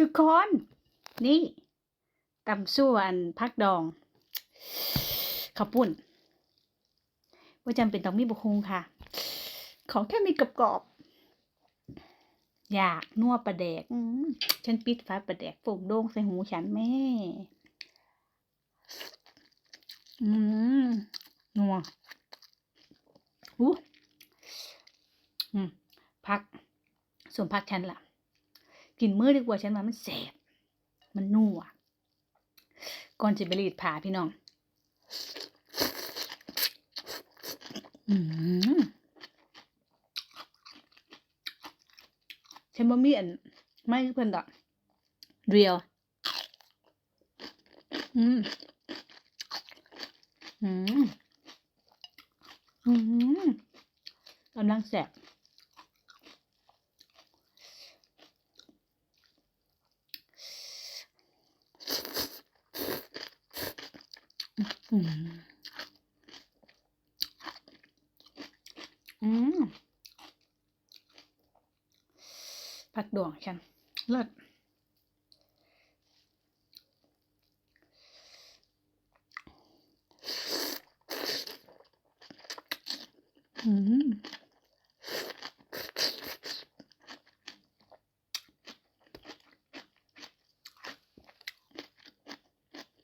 ทุกคน นี่ตำส่วนพักดองข้าวปุ้นว่าจำเป็นต้องมีบุคงค่ะ ขอแค่มีกรอบๆอยากนัวปลาแดกฉันปิดฟ้าปลาแดกโป่งโด่งใส่หูฉันแม่ อืมนัวอู้อืมพักส่วนพักฉันล่ะ กินมื้อดีกว่าฉันว่ามันแสบมันนัวก่อนจะไปรีดผ่าพี่น้องอืมฉันบ่มีอันไม่เพิ่นดอกเรียวอืมอืมอืมกำลังแสบ อืมผักดวงฉันเลิศอืม